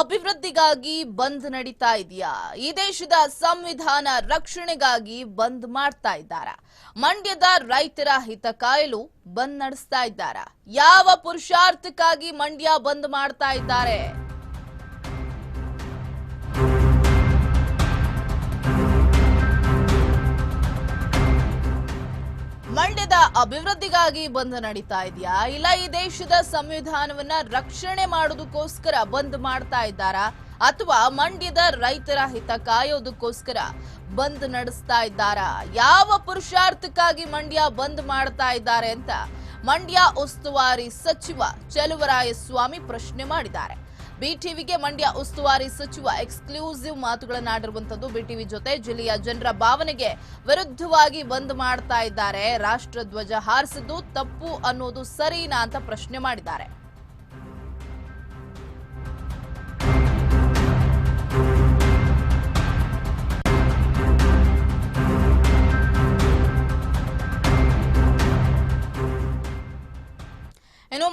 ಅಭಿವೃದ್ಧಿಗಾಗಿ ಬಂದ್ ನಡೀತಾ ಇದೆಯಾ? ಈ ದೇಶದ ಸಂವಿಧಾನ ರಕ್ಷಣೆಗಾಗಿ ಬಂದ್ ಮಾಡ್ತಾ ಇದ್ದಾರ? ಮಂಡ್ಯದ ರೈತರ ಹಿತ ಕಾಯಲು ಬಂದ್ ನಡೆಸ್ತಾ ಇದ್ದಾರ? ಯಾವ ಪುರುಷಾರ್ಥಕ್ಕಾಗಿ ಮಂಡ್ಯ ಬಂದ್ ಮಾಡ್ತಾ ಇದ್ದಾರೆ? ಅಭಿವೃದ್ಧಿಗಾಗಿ ಬಂದ್ ನಡೀತಾ ಇದೆಯಾ? ಇಲ್ಲ ಈ ದೇಶದ ಸಂವಿಧಾನವನ್ನ ರಕ್ಷಣೆ ಮಾಡೋದಕ್ಕೋಸ್ಕರ ಬಂದ್ ಮಾಡ್ತಾ ಇದ್ದಾರಾ? ಅಥವಾ ಮಂಡ್ಯದ ರೈತರ ಹಿತ ಕಾಯೋದಕ್ಕೋಸ್ಕರ ಬಂದ್ ನಡೆಸ್ತಾ ಇದ್ದಾರಾ? ಯಾವ ಪುರುಷಾರ್ಥಕ್ಕಾಗಿ ಮಂಡ್ಯ ಬಂದ್ ಮಾಡ್ತಾ ಇದ್ದಾರೆ ಅಂತ ಮಂಡ್ಯ ಉಸ್ತುವಾರಿ ಸಚಿವ ಚಲುವರಾಯಸ್ವಾಮಿ ಪ್ರಶ್ನೆ ಮಾಡಿದ್ದಾರೆ. ಬಿಟಿವಿಗೆ ಮಂಡ್ಯ ಉಸ್ತುವಾರಿ ಸಚಿವ ಎಕ್ಸ್ಕ್ಲೂಸಿವ್ ಮಾತುಗಳನ್ನಾಡಿರುವಂತದ್ದು ಬಿಟಿವಿ ಜೊತೆ ಜಿಲ್ಲೆಯ ಜನರ ಭಾವನೆಗೆ ವಿರುದ್ಧವಾಗಿ ಬಂದ್ ಮಾಡ್ತಾ ಇದ್ದಾರೆ. ರಾಷ್ಟ್ರಧ್ವಜ ಹಾರಿಸಿದ್ದು ತಪ್ಪು ಅನ್ನೋದು ಸರಿನಾ ಅಂತ ಪ್ರಶ್ನೆ ಮಾಡಿದ್ದಾರೆ.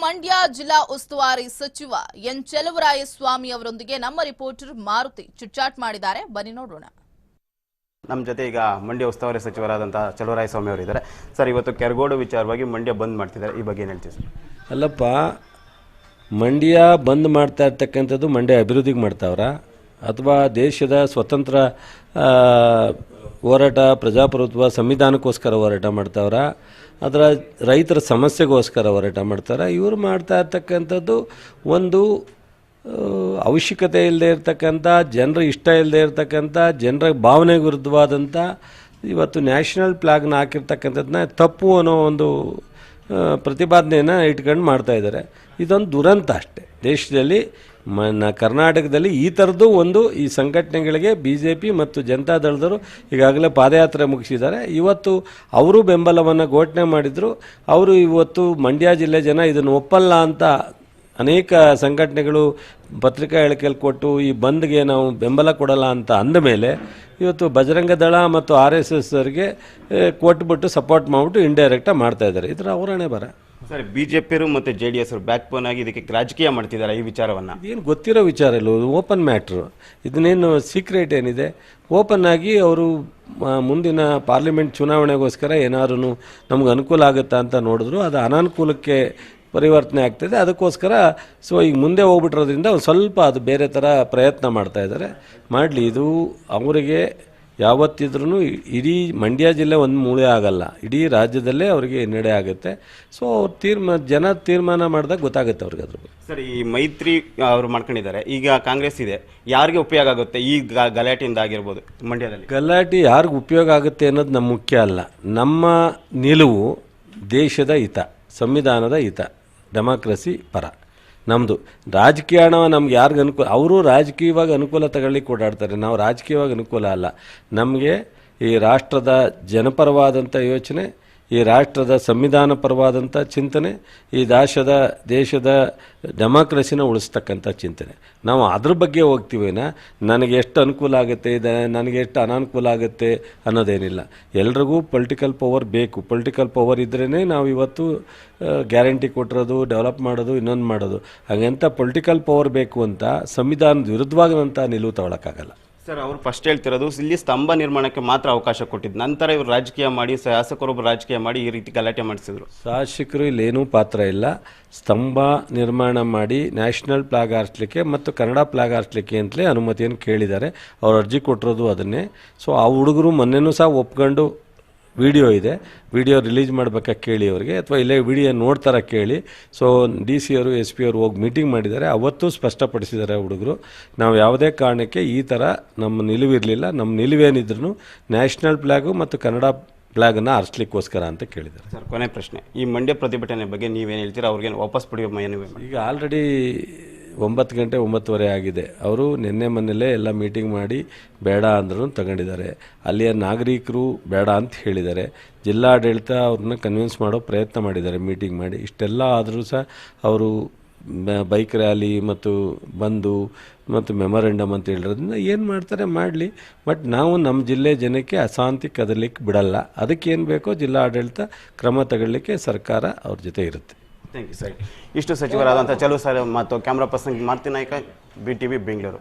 ಮಂಡ್ಯ ಜಿಲ್ಲಾ ಉಸ್ತುವಾರಿ ಸಚಿವ ಎನ್ ಚೆಲುವರಾಯಸ್ವಾಮಿ ಅವರೊಂದಿಗೆ ನಮ್ಮ ರಿಪೋರ್ಟರ್ ಮಾರುತಿ ಚುಟ್ಚಾಟ್ ಮಾಡಿದ್ದಾರೆ. ಬನ್ನಿ ನೋಡೋಣ. ನಮ್ಮ ಜೊತೆ ಈಗ ಮಂಡ್ಯ ಉಸ್ತುವಾರಿ ಸಚಿವರಾದಂಥ ಚಲುವರಾಯ ಸ್ವಾಮಿ ಅವರಿದ್ದಾರೆ ಸರ್ ಇವತ್ತು ಕೆರಗೋಡು ವಿಚಾರವಾಗಿ ಮಂಡ್ಯ ಬಂದ್ ಮಾಡ್ತಿದ್ದಾರೆ. ಈ ಬಗ್ಗೆ ಏನು ಹೇಳ್ತೀವಿ ಸರ್? ಅಲ್ಲಪ್ಪ ಮಂಡ್ಯ ಬಂದ್ ಮಾಡ್ತಾ ಇರ್ತಕ್ಕಂಥದ್ದು ಮಂಡ್ಯ ಅಭಿವೃದ್ಧಿಗೆ ಮಾಡ್ತಾವ್ರ. ಅಥವಾ ದೇಶದ ಸ್ವತಂತ್ರ ಹೋರಾಟ, ಪ್ರಜಾಪ್ರಭುತ್ವ, ಸಂವಿಧಾನಕ್ಕೋಸ್ಕರ ಹೋರಾಟ ಮಾಡ್ತಾವ್ರ. ಅದರ ರೈತರ ಸಮಸ್ಯೆಗೋಸ್ಕರ ಹೋರಾಟ ಮಾಡ್ತಾರೆ. ಇವರು ಮಾಡ್ತಾ ಇರ್ತಕ್ಕಂಥದ್ದು ಒಂದು ಅವಶ್ಯಕತೆ ಇಲ್ಲದೆ ಇರತಕ್ಕಂಥ, ಜನರ ಇಷ್ಟ ಇಲ್ಲದೆ ಇರತಕ್ಕಂಥ, ಜನರ ಭಾವನೆ ವಿರುದ್ಧವಾದಂಥ, ಇವತ್ತು ನ್ಯಾಷನಲ್ ಫ್ಲಾಗ್ನ ಹಾಕಿರ್ತಕ್ಕಂಥದ್ದನ್ನ ತಪ್ಪು ಅನ್ನೋ ಒಂದು ಪ್ರತಿಪಾದನೆಯನ್ನು ಇಟ್ಕೊಂಡು ಮಾಡ್ತಾ ಇದ್ದಾರೆ. ಇದೊಂದು ದುರಂತ ಅಷ್ಟೇ. ದೇಶದಲ್ಲಿ ಮ, ನ- ಕರ್ನಾಟಕದಲ್ಲಿ ಈ ಥರದ್ದು ಒಂದು ಈ ಸಂಘಟನೆಗಳಿಗೆ ಬಿ ಜೆ ಪಿ ಮತ್ತು ಜನತಾದಳದವರು ಈಗಾಗಲೇ ಪಾದಯಾತ್ರೆ ಮುಗಿಸಿದ್ದಾರೆ. ಇವತ್ತು ಅವರು ಬೆಂಬಲವನ್ನು ಘೋಷಣೆ ಮಾಡಿದರು. ಅವರು ಇವತ್ತು ಮಂಡ್ಯ ಜಿಲ್ಲೆ ಜನ ಇದನ್ನು ಒಪ್ಪಲ್ಲ ಅಂತ ಅನೇಕ ಸಂಘಟನೆಗಳು ಪತ್ರಿಕಾ ಹೇಳಿಕೆಯಲ್ಲಿ ಕೊಟ್ಟು ಈ ಬಂದ್ಗೆ ನಾವು ಬೆಂಬಲ ಕೊಡಲ್ಲ ಅಂತ ಅಂದ ಮೇಲೆ ಇವತ್ತು ಬಜರಂಗ ದಳ ಮತ್ತು ಆರ್ ಎಸ್ ಎಸ್ ಅವರಿಗೆ ಕೊಟ್ಬಿಟ್ಟು ಸಪೋರ್ಟ್ ಮಾಡಿಬಿಟ್ಟು ಇಂಡೈರೆಕ್ಟಾಗಿ ಮಾಡ್ತಾ ಇದ್ದಾರೆ. ಇದರ ಅವರಣೆ ಬರ ಸರ್ ಬಿ ಜೆ ಪಿಯರು ಮತ್ತು J D S backbone ಆಗಿ ಇದಕ್ಕೆ ರಾಜಕೀಯ ಮಾಡ್ತಿದ್ದಾರೆ ಈ ವಿಚಾರವನ್ನು. ಏನು ಗೊತ್ತಿರೋ ವಿಚಾರ ಇಲ್ಲ ಓಪನ್ ಮ್ಯಾಟ್ರು ಇದನ್ನೇನು ಸೀಕ್ರೆಟ್ ಏನಿದೆ? ಓಪನ್ ಆಗಿ ಅವರು ಮುಂದಿನ ಪಾರ್ಲಿಮೆಂಟ್ ಚುನಾವಣೆಗೋಸ್ಕರ ಏನಾದ್ರೂ ನಮ್ಗೆ ಅನುಕೂಲ ಆಗುತ್ತಾ ಅಂತ ನೋಡಿದ್ರು. ಅದು ಅನಾನುಕೂಲಕ್ಕೆ ಪರಿವರ್ತನೆ ಆಗ್ತಿದೆ. ಅದಕ್ಕೋಸ್ಕರ ಸೊ ಈಗ ಮುಂದೆ ಹೋಗ್ಬಿಟ್ಟಿರೋದ್ರಿಂದ ಒಂದು ಸ್ವಲ್ಪ ಅದು ಬೇರೆ ಥರ ಪ್ರಯತ್ನ ಮಾಡ್ತಾ ಇದ್ದಾರೆ. ಮಾಡಲಿ ಇದು ಅವರಿಗೆ ಯಾವತ್ತಿದ್ರೂ ಇಡೀ ಮಂಡ್ಯ ಜಿಲ್ಲೆ ಒಂದು ಮೂಳೆ ಆಗಲ್ಲ. ಇಡೀ ರಾಜ್ಯದಲ್ಲೇ ಅವರಿಗೆ ಹಿನ್ನಡೆ ಆಗುತ್ತೆ. ಸೊ ಅವ್ರು ತೀರ್ಮಾನ ಜನ ತೀರ್ಮಾನ ಮಾಡಿದಾಗ ಗೊತ್ತಾಗುತ್ತೆ ಅವ್ರಿಗೆ ಅದ್ರ ಬಗ್ಗೆ. ಸರ್ ಈ ಮೈತ್ರಿ ಅವರು ಮಾಡ್ಕೊಂಡಿದ್ದಾರೆ. ಈಗ ಕಾಂಗ್ರೆಸ್ ಇದೆ. ಯಾರಿಗೆ ಉಪಯೋಗ ಆಗುತ್ತೆ ಈ ಗಲಾಟೆಯಿಂದ ಆಗಿರ್ಬೋದು ಮಂಡ್ಯದಲ್ಲಿ? ಗಲಾಟೆ ಯಾರಿಗೂ ಉಪಯೋಗ ಆಗುತ್ತೆ ಅನ್ನೋದು ನಮ್ಮ ಮುಖ್ಯ ಅಲ್ಲ. ನಮ್ಮ ನಿಲುವು ದೇಶದ ಹಿತ ಸಂವಿಧಾನದ ಹಿತ. ಡೆಮಾಕ್ರಸಿ ಪರ. ನಮ್ಮದು ರಾಜಕೀಯ ನಮ್ಗೆ ಯಾರಿಗೂ ಅನುಕೂಲ ಅವರು ರಾಜಕೀಯವಾಗಿ ಅನುಕೂಲ ತಗೊಳ್ಳಿಕ್ಕೆ ಓಡಾಡ್ತಾರೆ. ನಾವು ರಾಜಕೀಯವಾಗಿ ಅನುಕೂಲ ಅಲ್ಲ. ನಮಗೆ ಈ ರಾಷ್ಟ್ರದ ಜನಪರವಾದಂಥ ಯೋಚನೆ ಈ ರಾಷ್ಟ್ರದ ಸಂವಿಧಾನ ಪರವಾದಂಥ ಚಿಂತನೆ, ಈ ದೇಶದ ದೇಶದ ಡೆಮಾಕ್ರಸಿನ ಉಳಿಸ್ತಕ್ಕಂಥ ಚಿಂತನೆ. ನಾವು ಅದ್ರ ಬಗ್ಗೆ ಹೋಗ್ತೀವಿನ? ನನಗೆ ಎಷ್ಟು ಅನುಕೂಲ ಆಗುತ್ತೆ ಇದೆ ನನಗೆ ಎಷ್ಟು ಅನಾನುಕೂಲ ಆಗುತ್ತೆ ಅನ್ನೋದೇನಿಲ್ಲ. ಎಲ್ರಿಗೂ ಪೊಲಿಟಿಕಲ್ ಪವರ್ ಬೇಕು. ಪೊಲಿಟಿಕಲ್ ಪವರ್ ಇದ್ರೇ ನಾವು ಇವತ್ತು ಗ್ಯಾರಂಟಿ ಕೊಟ್ಟಿರೋದು ಡೆವಲಪ್ ಮಾಡೋದು, ಇನ್ನೊಂದು ಮಾಡೋದು. ಹಾಗೆಂಥ ಪೊಲಿಟಿಕಲ್ ಪವರ್ ಬೇಕು ಅಂತ ಸಂವಿಧಾನದ ವಿರುದ್ಧವಾಗಂಥ ನಿಲುವು ತಗೊಳಕ್ಕಾಗಲ್ಲ. ಸರ್, ಅವರು ಫಸ್ಟ್ ಹೇಳ್ತಿರೋದು, ಇಲ್ಲಿ ಸ್ತಂಭ ನಿರ್ಮಾಣಕ್ಕೆ ಮಾತ್ರ ಅವಕಾಶ ಕೊಟ್ಟಿದ್ದು. ನಂತರ ಇವರು ರಾಜಕೀಯ ಮಾಡಿ ಶಾಸಕರೊಬ್ಬರು ರಾಜಕೀಯ ಮಾಡಿ ಈ ರೀತಿ ಗಲಾಟೆ ಮಾಡಿಸಿದ್ರು. ಶಾಸಕರು ಇಲ್ಲೇನೂ ಪಾತ್ರ ಇಲ್ಲ. ಸ್ತಂಭ ನಿರ್ಮಾಣ ಮಾಡಿ ನ್ಯಾಷನಲ್ ಫ್ಲಾಗ್ ಹಾರಿಸ್ಲಿಕ್ಕೆ ಮತ್ತು ಕನ್ನಡ ಫ್ಲಾಗ್ ಹಾರಿಸ್ಲಿಕ್ಕೆ ಅಂತಲೇ ಅನುಮತಿಯನ್ನು ಕೇಳಿದ್ದಾರೆ. ಅವ್ರು ಅರ್ಜಿ ಕೊಟ್ಟಿರೋದು ಅದನ್ನೇ. ಸೊ ಆ ಹುಡುಗರು ಮೊನ್ನೆನೂ ಸಹ ಒಪ್ಕೊಂಡು ವಿಡಿಯೋ ಇದೆ. ವಿಡಿಯೋ ರಿಲೀಸ್ ಮಾಡಬೇಕಾ ಕೇಳಿ ಅವರಿಗೆ ಅಥವಾ ಇಲ್ಲೇ ವಿಡಿಯೋ ನೋಡ್ತಾರೆ ಕೇಳಿ. ಸೊ ಡಿ ಸಿ ಅವರು ಎಸ್ ಪಿ ಅವರು ಹೋಗಿ ಮೀಟಿಂಗ್ ಮಾಡಿದ್ದಾರೆ. ಅವತ್ತು ಸ್ಪಷ್ಟಪಡಿಸಿದ್ದಾರೆ ಹುಡುಗರು. ನಾವು ಯಾವುದೇ ಕಾರಣಕ್ಕೆ ಈ ಥರ ನಮ್ಮ ನಿಲುವಿರಲಿಲ್ಲ. ನಮ್ಮ ನಿಲುವೇನಿದ್ರು ನ್ಯಾಷನಲ್ ಫ್ಲಾಗು ಮತ್ತು ಕನ್ನಡ ಫ್ಲಾಗನ್ನು ಹರಿಸ್ಲಿಕ್ಕೋಸ್ಕರ ಅಂತ ಕೇಳಿದ್ದಾರೆ. ಸರ್ ಕೊನೆ ಪ್ರಶ್ನೆ. ಈ ಮಂಡ್ಯ ಪ್ರತಿಭಟನೆ ಬಗ್ಗೆ ನೀವೇನು ಹೇಳ್ತೀರಾ? ಅವ್ರಿಗೇನು ವಾಪಸ್ ಪಡೆಯುವ ಈಗ ಆಲ್ರೆಡಿ ಒಂಬತ್ತು ಗಂಟೆ ಒಂಬತ್ತುವರೆ ಆಗಿದೆ. ಅವರು ನಿನ್ನೆ ಮೊನ್ನೆಲೇ ಎಲ್ಲ ಮೀಟಿಂಗ್ ಮಾಡಿ ಬೇಡ ಅಂದ್ರೂ ತಗೊಂಡಿದ್ದಾರೆ. ಅಲ್ಲಿಯ ನಾಗರಿಕರು ಬೇಡ ಅಂತ ಹೇಳಿದ್ದಾರೆ. ಜಿಲ್ಲಾಡಳಿತ ಅವ್ರನ್ನ ಕನ್ವಿನ್ಸ್ ಮಾಡೋ ಪ್ರಯತ್ನ ಮಾಡಿದ್ದಾರೆ ಮೀಟಿಂಗ್ ಮಾಡಿ. ಇಷ್ಟೆಲ್ಲ ಆದರೂ ಸಹ ಅವರು ಬೈಕ್ ರ್ಯಾಲಿ ಮತ್ತು ಬಂದು ಮತ್ತು ಮೆಮೊರೆಂಡಮ್ ಅಂತ ಹೇಳಿರೋದ್ರಿಂದ ಏನು ಮಾಡ್ತಾರೆ ಮಾಡಲಿ. ಬಟ್ ನಾವು ನಮ್ಮ ಜಿಲ್ಲೆ ಜನಕ್ಕೆ ಅಶಾಂತಿ ಕದಲಿಕ್ಕೆ ಬಿಡಲ್ಲ. ಅದಕ್ಕೇನು ಬೇಕೋ ಜಿಲ್ಲಾ ಆಡಳಿತ ಕ್ರಮ ತಗೊಳ್ಳಿಕ್ಕೆ ಸರ್ಕಾರ ಅವ್ರ ಜೊತೆ ಇರುತ್ತೆ. ಥ್ಯಾಂಕ್ ಯು ಸರ್ ಇಷ್ಟು ಸಚಿವರಾದಂಥ ಚಲೋ ಸರ್ ಮತ್ತು camera person Marthi Naik B T V Bengaluru